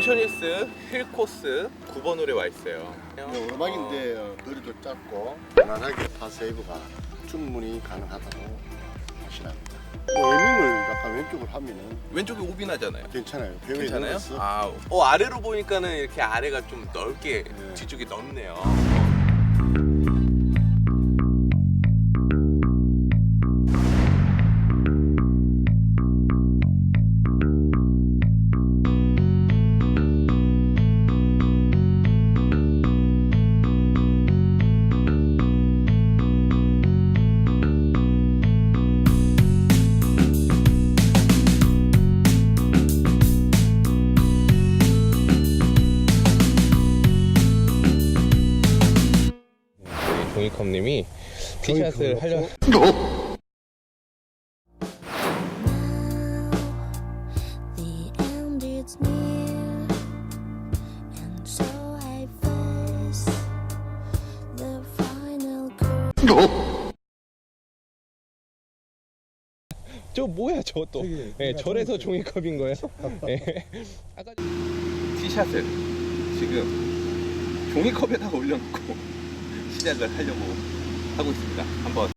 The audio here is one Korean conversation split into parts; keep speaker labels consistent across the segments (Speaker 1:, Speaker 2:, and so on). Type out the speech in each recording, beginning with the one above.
Speaker 1: 오션힐스 힐코스 9번 홀에 와 있어요.
Speaker 2: 네, 오르막인데 어, 거리도 짧고 편안하게 파세이브가 충분히 가능하다고 하시랍니다. 뭐 에밍을 약간 왼쪽으로 하면은
Speaker 1: 왼쪽이 오비 나잖아요.
Speaker 2: 괜찮아요. 배우에
Speaker 1: 괜찮아요?
Speaker 2: 넣어서
Speaker 1: 아, 어 아래로 보니까는 이렇게 아래가 좀 넓게
Speaker 2: 네.
Speaker 1: 뒤쪽이 넓네요. 종이컵님이 티샷을 하려
Speaker 3: The end is near, and so I face the final curve.
Speaker 1: 저 뭐야 저또
Speaker 2: 저기
Speaker 1: 네, 절에서
Speaker 2: 종이컵.
Speaker 1: 종이컵인 거예요? 네. 아까 티샷을 지금 종이컵에다 올려놓고 시작을 하려고 하고 있습니다. 한번.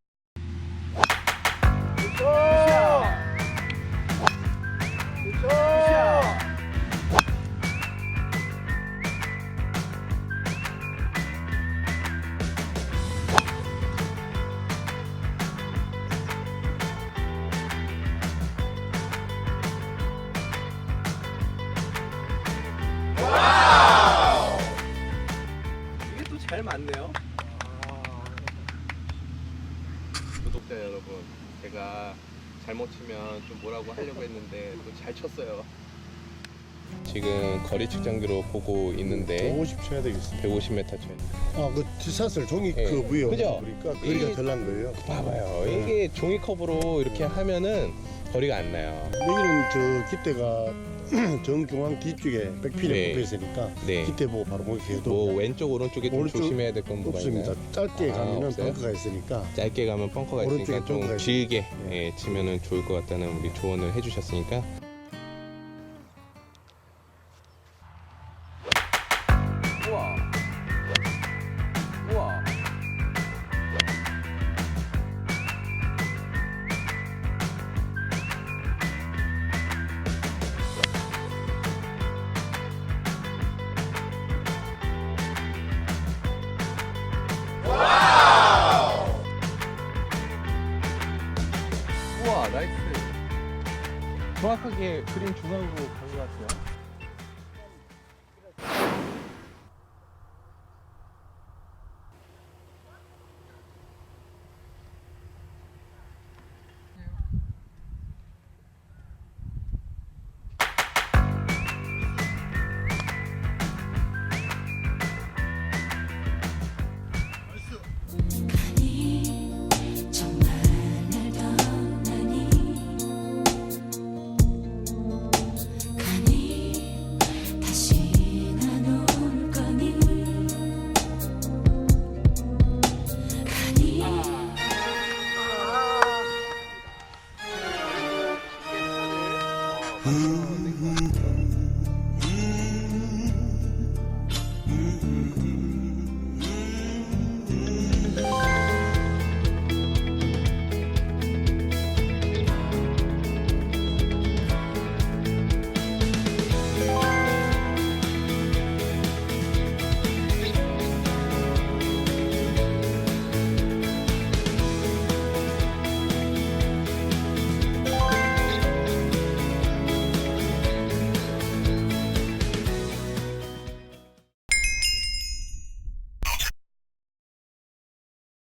Speaker 1: 잘 맞네요. 구독자 여러분, 제가 잘못 치면 좀 뭐라고 하려고 했는데 또 잘 쳤어요. 지금 거리 측정기로 보고 있는데
Speaker 2: 150 쳐야 되겠습니다.
Speaker 1: 150m 쳐야 돼.
Speaker 2: 아그 티샷을 종이
Speaker 1: 예.
Speaker 2: 그 위에
Speaker 1: 그죠?
Speaker 2: 보니까
Speaker 1: 이게-
Speaker 2: 거리가 덜난 거예요.
Speaker 1: 봐봐요.
Speaker 2: 네.
Speaker 1: 이게 종이컵으로 이렇게 하면은 거리가 안 나요.
Speaker 2: 여기는 저 깃대가 정중앙 뒤쪽에 백필에
Speaker 1: 네.
Speaker 2: 붙어 있으니까
Speaker 1: 네.
Speaker 2: 깃대 보고 바로 공격해도
Speaker 1: 뭐 왼쪽 오른쪽에 좀
Speaker 2: 오른쪽
Speaker 1: 조심해야 될 건 뭐가
Speaker 2: 없습니다.
Speaker 1: 있나요?
Speaker 2: 짧게
Speaker 1: 아,
Speaker 2: 가면은
Speaker 1: 없어요?
Speaker 2: 벙커가 있으니까
Speaker 1: 짧게 가면 벙커가 있으니까 좀
Speaker 2: 벙커가
Speaker 1: 길게
Speaker 2: 네.
Speaker 1: 예, 치면은 좋을 것 같다는 우리 조언을 해주셨으니까 정확하게 그림 중앙으로 간것 같아요
Speaker 3: 嗯嗯